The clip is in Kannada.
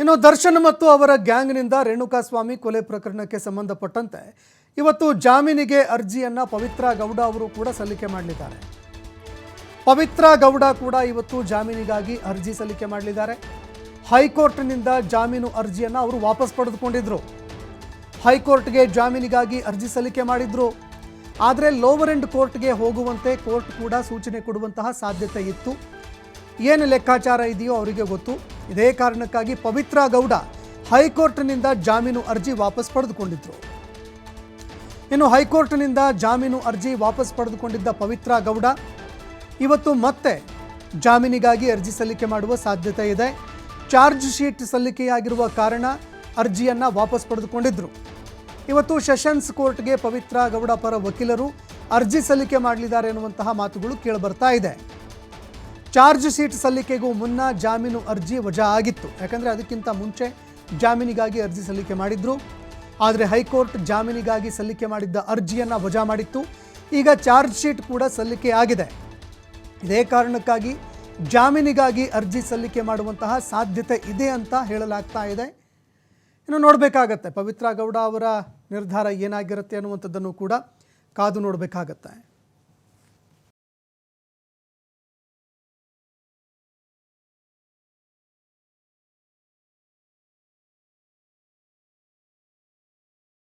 ಇನ್ನು ದರ್ಶನ್ ಮತ್ತು ಅವರ ಗ್ಯಾಂಗ್ನಿಂದ ರೇಣುಕಾಸ್ವಾಮಿ ಕೊಲೆ ಪ್ರಕರಣಕ್ಕೆ ಸಂಬಂಧಪಟ್ಟಂತೆ ಇವತ್ತು ಜಾಮೀನಿಗೆ ಅರ್ಜಿಯನ್ನು ಪವಿತ್ರ ಗೌಡ ಅವರು ಕೂಡ ಸಲ್ಲಿಕೆ ಮಾಡಲಿದ್ದಾರೆ. ಪವಿತ್ರ ಗೌಡ ಕೂಡ ಇವತ್ತು ಜಾಮೀನಿಗಾಗಿ ಅರ್ಜಿ ಸಲ್ಲಿಕೆ ಮಾಡಲಿದ್ದಾರೆ. ಹೈಕೋರ್ಟ್ನಿಂದ ಜಾಮೀನು ಅರ್ಜಿಯನ್ನು ಅವರು ವಾಪಸ್ ಪಡೆದುಕೊಂಡಿದ್ದರು ಹೈಕೋರ್ಟ್ಗೆ ಜಾಮೀನಿಗಾಗಿ ಅರ್ಜಿ ಸಲ್ಲಿಕೆ ಮಾಡಿದ್ರು. ಆದರೆ ಲೋವರ್ ಎಂಡ್ ಕೋರ್ಟ್ಗೆ ಹೋಗುವಂತೆ ಕೋರ್ಟ್ ಕೂಡ ಸೂಚನೆ ಕೊಡುವಂತಹ ಸಾಧ್ಯತೆ ಇತ್ತು. ಏನು ಲೆಕ್ಕಾಚಾರ ಇದೆಯೋ ಅವರಿಗೆ ಗೊತ್ತು. ಇದೇ ಕಾರಣಕ್ಕಾಗಿ ಪವಿತ್ರ ಗೌಡ ಹೈಕೋರ್ಟ್ನಿಂದ ಜಾಮೀನು ಅರ್ಜಿ ವಾಪಸ್ ಪಡೆದುಕೊಂಡಿದ್ರು. ಇನ್ನು ಹೈಕೋರ್ಟ್ನಿಂದ ಜಾಮೀನು ಅರ್ಜಿ ವಾಪಸ್ ಪಡೆದುಕೊಂಡಿದ್ದ ಪವಿತ್ರ ಗೌಡ ಇವತ್ತು ಮತ್ತೆ ಜಾಮೀನಿಗಾಗಿ ಅರ್ಜಿ ಸಲ್ಲಿಕೆ ಮಾಡುವ ಸಾಧ್ಯತೆ ಇದೆ. ಚಾರ್ಜ್ ಶೀಟ್ ಸಲ್ಲಿಕೆಯಾಗಿರುವ ಕಾರಣ ಅರ್ಜಿಯನ್ನು ವಾಪಸ್ ಪಡೆದುಕೊಂಡಿದ್ದರು ಇವತ್ತು ಸೆಷನ್ಸ್ ಕೋರ್ಟ್ಗೆ ಪವಿತ್ರ ಗೌಡ ಪರ ವಕೀಲರು ಅರ್ಜಿ ಸಲ್ಲಿಕೆ ಮಾಡಲಿದ್ದಾರೆ ಎನ್ನುವಂತಹ ಮಾತುಗಳು ಕೇಳಿಬರ್ತಾ ಇದೆ. ಚಾರ್ಜ್ ಶೀಟ್ ಸಲ್ಲಿಕೆಗೂ ಮುನ್ನ ಜಾಮೀನು ಅರ್ಜಿ ವಜಾ ಆಗಿತ್ತು. ಯಾಕಂದರೆ ಅದಕ್ಕಿಂತ ಮುಂಚೆ ಜಾಮೀನಿಗಾಗಿ ಅರ್ಜಿ ಸಲ್ಲಿಕೆ ಮಾಡಿದ್ರು. ಆದರೆ ಹೈಕೋರ್ಟ್ ಜಾಮೀನಿಗಾಗಿ ಸಲ್ಲಿಕೆ ಮಾಡಿದ್ದ ಅರ್ಜಿಯನ್ನು ವಜಾ ಮಾಡಿತ್ತು. ಈಗ ಚಾರ್ಜ್ ಶೀಟ್ ಕೂಡ ಸಲ್ಲಿಕೆ ಆಗಿದೆ. ಇದೇ ಕಾರಣಕ್ಕಾಗಿ ಜಾಮೀನಿಗಾಗಿ ಅರ್ಜಿ ಸಲ್ಲಿಕೆ ಮಾಡುವಂತಹ ಸಾಧ್ಯತೆ ಇದೆ ಅಂತ ಹೇಳಲಾಗ್ತಾ ಇದೆ. ಇನ್ನು ನೋಡಬೇಕಾಗತ್ತೆ. ಪವಿತ್ರ ಗೌಡ ಅವರ ನಿರ್ಧಾರ ಏನಾಗಿರುತ್ತೆ ಅನ್ನುವಂಥದ್ದನ್ನು ಕೂಡ ಕಾದು ನೋಡಬೇಕಾಗತ್ತೆ.